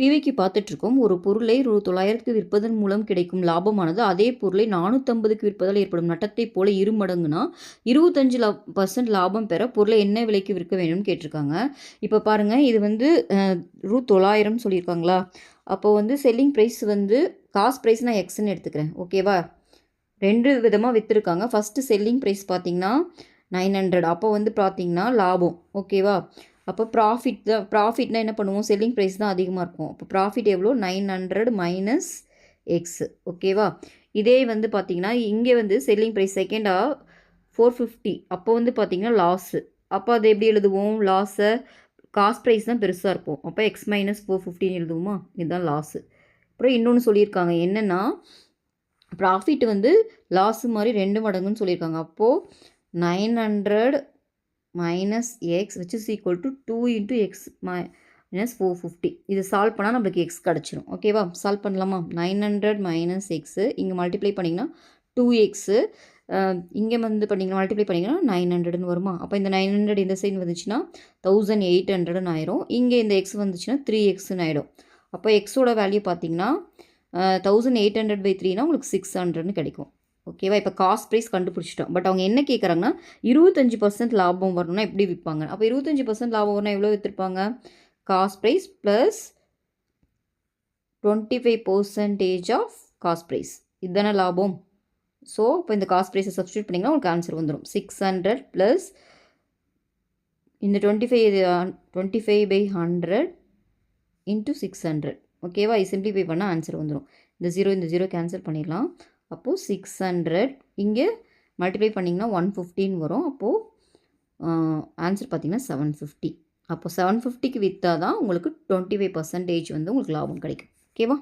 பிவிக்கு பார்த்துட்ருக்கோம் ஒரு பொருளை ரூ தொள்ளாயிரத்துக்கு விற்பதன் மூலம் கிடைக்கும் லாபமானது. அதே பொருளை நானூற்றம்பதுக்கு விற்பதால் ஏற்படும் நட்டத்தை போல இரு மடங்குனா இருபத்தஞ்சு லா பர்சன்ட் லாபம் பெற பொருளை என்ன விலைக்கு விற்க வேணும்னு கேட்டிருக்காங்க. இப்போ பாருங்கள் இது வந்து ரூ தொள்ளாயிரம் சொல்லியிருக்காங்களா? அப்போ வந்து செல்லிங் ப்ரைஸ் வந்து காஸ்ட் ப்ரைஸ் நான் எக்ஸ்ன்னு எடுத்துக்கிறேன். ஓகேவா ரெண்டு விதமாக விற்றுருக்காங்க ஃபஸ்ட்டு செல்லிங் ப்ரைஸ் பார்த்தீங்கன்னா நைன் ஹண்ட்ரட் அப்போ வந்து பார்த்தீங்கன்னா லாபம். ஓகேவா அப்போ ப்ராஃபிட் தான் ப்ராஃபிட்னால் என்ன பண்ணுவோம்? செல்லிங் ப்ரைஸ் தான் அதிகமாக இருக்கும். அப்போ ப்ராஃபிட் எவ்வளோ? நைன் ஹண்ட்ரட் மைனஸ் எக்ஸ் ஓகேவா இதே வந்து பார்த்தீங்கன்னா இங்கே வந்து செல்லிங் ப்ரைஸ் செகண்டாக ஃபோர் ஃபிஃப்டி அப்போ வந்து பார்த்தீங்கன்னா லாஸு அப்போ அதை எப்படி எழுதுவோம்? லாஸை காஸ்ட் ப்ரைஸ் தான் பெருசாக இருக்கும். அப்போ எக்ஸ் மைனஸ் ஃபோர் ஃபிஃப்டின்னு எழுதுவோமா? இதுதான் லாஸு அப்புறம் இன்னொன்று சொல்லியிருக்காங்க. என்னென்னா ப்ராஃபிட் வந்து லாஸு மாதிரி ரெண்டு மடங்குன்னு சொல்லியிருக்காங்க. அப்போது nine hundred minus x which is equal to two into x minus four fifty இது சால்வ் பண்ணால் நம்மளுக்கு எக்ஸ் கிடச்சிரும். ஓகேவா சால்வ் பண்ணலாமா? நைன் ஹண்ட்ரட் மைனஸ் எக்ஸு இங்கே மல்டிப்ளை பண்ணிங்கன்னா டூ எக்ஸு இங்கே வந்து பண்ணிங்கன்னா மல்டிப்ளை பண்ணிங்கன்னா நைன் ஹண்ட்ரட்னு வருமா? அப்போ இந்த நைன் ஹண்ட்ரட் இந்த சைடு வந்துச்சுன்னா தௌசண்ட் எயிட் ஹண்ட்ரட்னு ஆயிரும். இங்கே இந்த எக்ஸ் வந்துச்சுன்னா த்ரீ எக்ஸ்னு ஆகிடும் அப்போ எக்ஸோட வேல்யூ பார்த்தீங்கன்னா தௌசண்ட் எயிட் ஹண்ட்ரட் பை த்ரீனா உங்களுக்கு சிக்ஸ் ஹண்ட்ரட்னு கிடைக்கும். ஓகேவா இப்போ காஸ்ட் ப்ரைஸ் கண்டுபிடிச்சிட்டோம். பட் அவங்க என்ன கேட்குறாங்கன்னா இருபத்தஞ்சி பர்சன்ட் லாபம் வரணும்னா எப்படி விற்பாங்க அப்போ இருபத்தஞ்சி பர்சன்ட் லாபம் வரணும் எவ்வளோ விற்றுருப்பாங்க cost price plus twenty five percentage of cost price இதுதானே லாபம். ஸோ இப்போ இந்த காஸ்ட் ப்ரைஸை சப்ஸ்டியூட் பண்ணிங்கன்னா உங்களுக்கு ஆன்சர் வந்துடும் சிக்ஸ் ஹண்ட்ரட் ப்ளஸ் இந்த twenty five twenty five by hundred into six hundred ஓகேவா இது சிம்பிளிஃபை பண்ணால் ஆன்சர் வந்துடும் இந்த ஜீரோ இந்த ஜீரோ கேன்சல் பண்ணிடலாம். அப்போது சிக்ஸ் ஹண்ட்ரட் இங்கே மல்டிப்ளை பண்ணிங்கன்னா ஒன் ஃபிஃப்டின் வரும். அப்போது ஆன்சர் பார்த்திங்கன்னா செவன் ஃபிஃப்டி அப்போது செவன் ஃபிஃப்டிக்கு விற்றா தான் உங்களுக்கு டுவெண்ட்டி ஃபைவ் பர்சன்டேஜ் வந்து உங்களுக்கு லாபம் கிடைக்கும். ஓகேவா